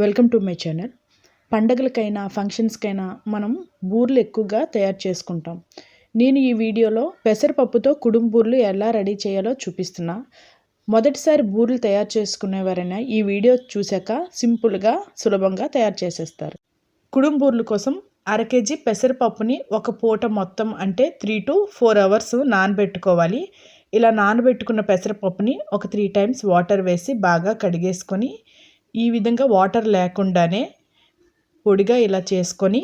Welcome to my channel. పండగలకైనా ఫంక్షన్స్కైనా మనం బూర్లు ఎక్కువగా తయారు చేసుకుంటాం. నేను ఈ వీడియోలో పెసరపప్పుతో కుడుంబూర్లు ఎలా రెడీ చేయాలో చూపిస్తున్నా. మొదటిసారి బూర్లు తయారు చేసుకునేవారైనా ఈ వీడియో చూశాక సింపుల్గా సులభంగా తయారు చేసేస్తారు. కుడుంబూర్ల కోసం అర కేజీ పెసరపప్పుని ఒక పూట మొత్తం అంటే త్రీ టు ఫోర్ అవర్స్ నానబెట్టుకోవాలి. ఇలా నానబెట్టుకున్న పెసరపప్పుని ఒక త్రీ టైమ్స్ వాటర్ వేసి బాగా కడిగేసుకొని ఈ విధంగా వాటర్ లేకుండానే పొడిగా ఇలా చేసుకొని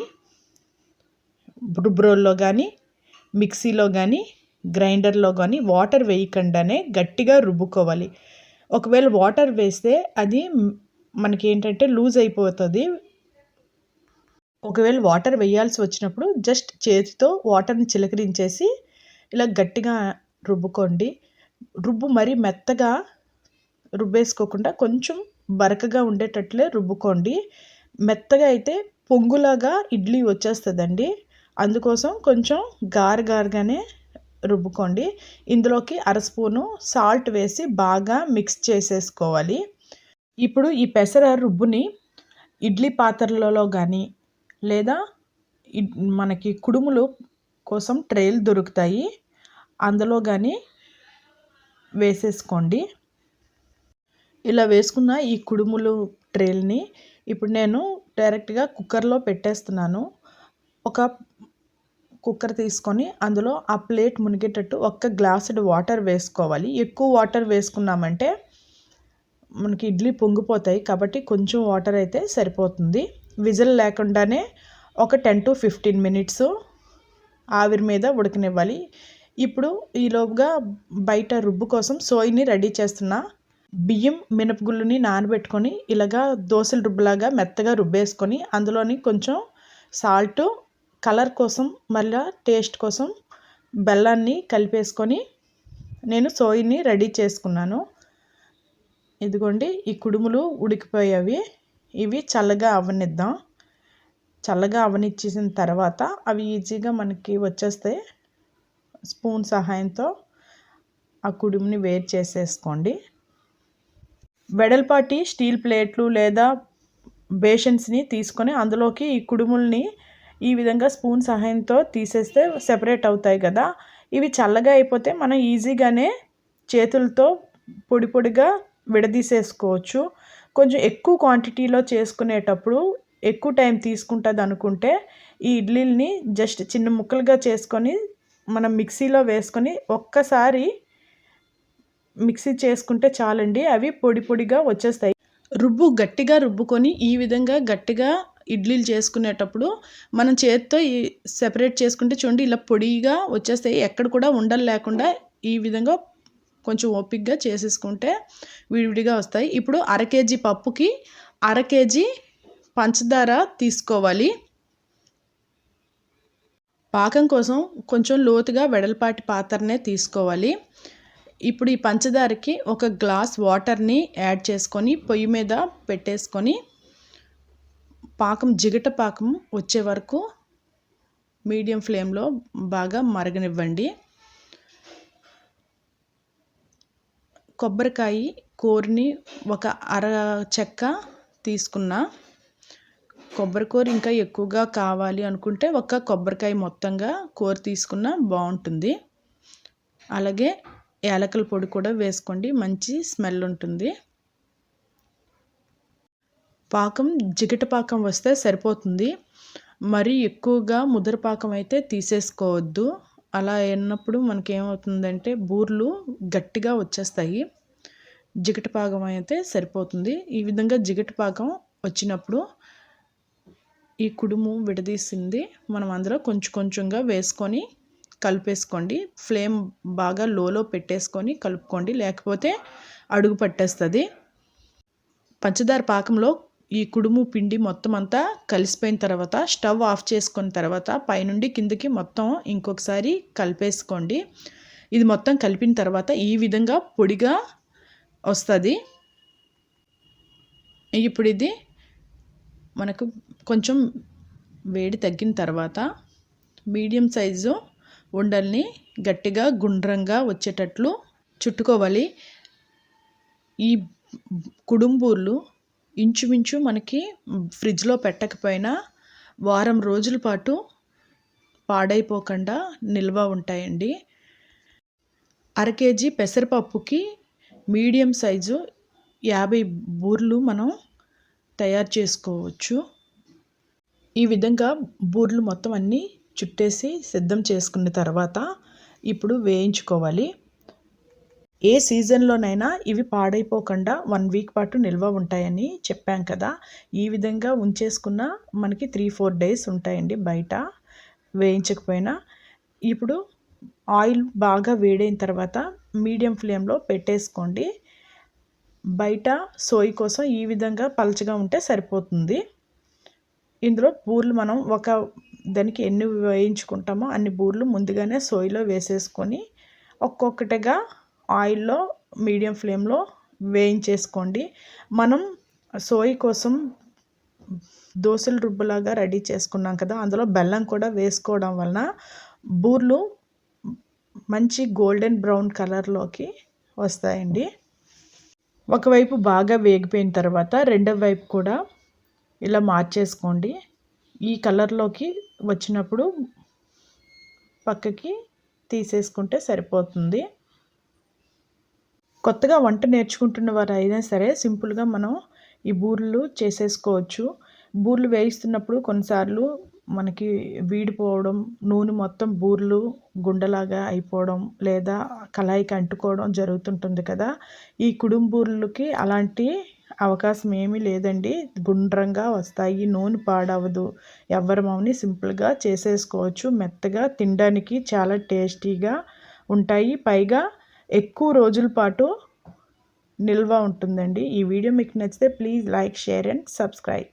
బ్రుబ్రోల్లో కానీ మిక్సీలో కానీ గ్రైండర్లో కానీ వాటర్ వేయకుండానే గట్టిగా రుబ్బుకోవాలి. ఒకవేళ వాటర్ వేస్తే అది మనకి ఏంటంటే లూజ్ అయిపోతుంది. ఒకవేళ వాటర్ వేయాల్సి వచ్చినప్పుడు జస్ట్ చేతితో వాటర్ని చిలకరించేసి ఇలా గట్టిగా రుబ్బుకోండి. రుబ్బు మరీ మెత్తగా రుబ్బేసుకోకుండా కొంచెం బరకగా ఉండేటట్లే రుబ్బుకోండి. మెత్తగా అయితే పొంగులాగా ఇడ్లీ వచ్చేస్తుందండి. అందుకోసం కొంచెం గారు గారుగానే రుబ్బుకోండి. ఇందులోకి అర స్పూను సాల్ట్ వేసి బాగా మిక్స్ చేసేసుకోవాలి. ఇప్పుడు ఈ పెసర రుబ్బుని ఇడ్లీ పాత్రలలో కానీ లేదా మనకి కుడుములు కోసం ట్రేలు దొరుకుతాయి. అందులో కానీ వేసేసుకోండి. ఇలా వేసుకున్న ఈ కుడుములు ట్రేల్ని ఇప్పుడు నేను డైరెక్ట్గా కుక్కర్లో పెట్టేస్తున్నాను. ఒక కుక్కర్ తీసుకొని అందులో ఆ ప్లేట్ మునిగేటట్టు ఒక్క గ్లాసుడ్ వాటర్ వేసుకోవాలి. ఎక్కువ వాటర్ వేసుకున్నామంటే మనకి ఇడ్లీ పొంగిపోతాయి కాబట్టి కొంచెం వాటర్ అయితే సరిపోతుంది. విజిల్ లేకుండానే ఒక టెన్ టు ఫిఫ్టీన్ మినిట్స్ ఆవిరి మీద ఉడకనివ్వాలి. ఇప్పుడు ఈలోపుగా బయట రుబ్బు కోసం సోయిని రెడీ చేస్తున్నా. బియ్యం మినపగుళ్ళని నానబెట్టుకొని ఇలాగా దోశల రుబ్బులాగా మెత్తగా రుబ్బేసుకొని అందులోని కొంచెం సాల్ట్ కలర్ కోసం మళ్ళీ టేస్ట్ కోసం బెల్లాన్ని కలిపేసుకొని నేను సోయిని రెడీ చేసుకున్నాను. ఇదిగోండి ఈ కుడుములు ఉడికిపోయేవి. ఇవి చల్లగా అవనిద్దాం. చల్లగా అవనిచ్చేసిన తర్వాత అవి ఈజీగా మనకి వచ్చేస్తే స్పూన్ సహాయంతో ఆ కుడుముని వేరు చేసేసుకోండి. వెడల్పాటి స్టీల్ ప్లేట్లు లేదా బేషన్స్ని తీసుకొని అందులోకి ఈ కుడుముల్ని ఈ విధంగా స్పూన్ సహాయంతో తీసేస్తే సెపరేట్ అవుతాయి కదా. ఇవి చల్లగా అయిపోతే మనం ఈజీగానే చేతులతో పొడి పొడిగా విడదీసేసుకోవచ్చు. కొంచెం ఎక్కువ క్వాంటిటీలో చేసుకునేటప్పుడు ఎక్కువ టైం తీసుకుంటుంది అనుకుంటే ఈ ఇడ్లీల్ని జస్ట్ చిన్న ముక్కలుగా చేసుకొని మనం మిక్సీలో వేసుకొని ఒక్కసారి మిక్సీ చేసుకుంటే చాలండి అవి పొడి పొడిగా వచ్చేస్తాయి. రుబ్బు గట్టిగా రుబ్బుకొని ఈ విధంగా గట్టిగా ఇడ్లీలు చేసుకునేటప్పుడు మనం చేతితో ఈ సెపరేట్ చేసుకుంటే చూడండి ఇలా పొడిగా వచ్చేస్తాయి. ఎక్కడ కూడా ఉండలు లేకుండా ఈ విధంగా కొంచెం ఓపిక్గా చేసేసుకుంటే విడివిడిగా వస్తాయి. ఇప్పుడు అర కేజీ పప్పుకి అర కేజీ పంచదార తీసుకోవాలి. పాకం కోసం కొంచెం లోతుగా వెడల్పాటి పాత్రనే తీసుకోవాలి. ఇప్పుడు ఈ పంచదారకి ఒక గ్లాస్ వాటర్ని యాడ్ చేసుకొని పొయ్యి మీద పెట్టేసుకొని పాకం జిగట పాకం వచ్చే వరకు మీడియం ఫ్లేమ్లో బాగా మరగనివ్వండి. కొబ్బరికాయ కూరని ఒక అర చెక్క తీసుకున్న కొబ్బరి కూర ఇంకా ఎక్కువగా కావాలి అనుకుంటే ఒక కొబ్బరికాయ మొత్తంగా కూర తీసుకున్న బాగుంటుంది. అలాగే యాలకుల పొడి కూడా వేసుకోండి. మంచి స్మెల్ ఉంటుంది. పాకం జిగట పాకం వస్తే సరిపోతుంది. మరీ ఎక్కువగా ముద్ర పాకం అయితే తీసేసుకోవద్దు. అలా అయినప్పుడు మనకి ఏమవుతుందంటే బూర్లు గట్టిగా వచ్చేస్తాయి. జిగట పాకం అయితే సరిపోతుంది. ఈ విధంగా జిగట పాకం వచ్చినప్పుడు ఈ కుడుము విడదీసింది. మనం అందులో కొంచెం కొంచెంగా వేసుకొని కలిపేసుకోండి. ఫ్లేమ్ బాగా లోలో పెట్టేసుకొని కలుపుకోండి. లేకపోతే అడుగు పట్టేస్తుంది. పంచదార పాకంలో ఈ కుడుము పిండి మొత్తం అంతా కలిసిపోయిన తర్వాత స్టవ్ ఆఫ్ చేసుకున్న తర్వాత పైనుండి కిందకి మొత్తం ఇంకొకసారి కలిపేసుకోండి. ఇది మొత్తం కలిపిన తర్వాత ఈ విధంగా పొడిగా వస్తుంది. ఇప్పుడు ఇది మనకు కొంచెం వేడి తగ్గిన తర్వాత మీడియం సైజు ఉండల్ని గట్టిగా గుండ్రంగా వచ్చేటట్లు చుట్టుకోవాలి. ఈ కుడుంబూర్లు ఇంచుమించు మనకి ఫ్రిడ్జ్లో పెట్టకపోయినా వారం రోజుల పాటు పాడైపోకుండా నిల్వ ఉంటాయండి. అర కేజీ పెసరపప్పుకి మీడియం సైజు యాభై బూర్లు మనం తయారు చేసుకోవచ్చు. ఈ విధంగా బూర్లు మొత్తం అన్నీ చుట్టేసి సిద్ధం చేసుకున్న తర్వాత ఇప్పుడు వేయించుకోవాలి. ఏ సీజన్లోనైనా ఇవి పాడైపోకుండా వన్ వీక్ పాటు నిల్వ ఉంటాయని చెప్పాం కదా. ఈ విధంగా ఉంచేసుకున్న మనకి త్రీ ఫోర్ డేస్ ఉంటాయండి బయట వేయించకపోయినా. ఇప్పుడు ఆయిల్ బాగా వేడైన తర్వాత మీడియం ఫ్లేమ్లో పెట్టేసుకోండి. బయట సోయి కోసం ఈ విధంగా పలచగా ఉంటే సరిపోతుంది. ఇందులో పూర్లు మనం ఒక దానికి ఎన్ని వేయించుకుంటామో అన్ని బూర్లు ముందుగానే సోయిలో వేసేసుకొని ఒక్కొక్కటిగా ఆయిల్లో మీడియం ఫ్లేమ్లో వేయించేసుకోండి. మనం సోయి కోసం దోశలు రుబ్బులాగా రెడీ చేసుకున్నాం కదా అందులో బెల్లం కూడా వేసుకోవడం వలన బూర్లు మంచి గోల్డెన్ బ్రౌన్ కలర్లోకి వస్తాయండి. ఒకవైపు బాగా వేగిపోయిన తర్వాత రెండవ వైపు కూడా ఇలా మార్చేసుకోండి. ఈ కలర్లోకి వచ్చినప్పుడు పక్కకి తీసేసుకుంటే సరిపోతుంది. కొత్తగా వంట నేర్చుకుంటున్న వారు అయినా సరే సింపుల్గా మనం ఈ బూరెలు చేసేసుకోవచ్చు. బూరెలు వేయిస్తున్నప్పుడు కొన్నిసార్లు మనకి వీడిపోవడం నూనె మొత్తం బూరెలు గుండలాగా అయిపోవడం లేదా కళాయికి అంటుకోవడం జరుగుతుంటుంది కదా. ఈ కుడుంబూర్లకి అలాంటి అవకాశం ఏమీ లేదండి. గుండ్రంగా వస్తాయి. నూనె పాడవదు. ఎవరమని సింపుల్గా చేసేసుకోవచ్చు. మెత్తగా తినడానికి చాలా టేస్టీగా ఉంటాయి. పైగా ఎక్కువ రోజుల పాటు నిల్వ ఉంటుందండి. ఈ వీడియో మీకు నచ్చితే please like share and subscribe.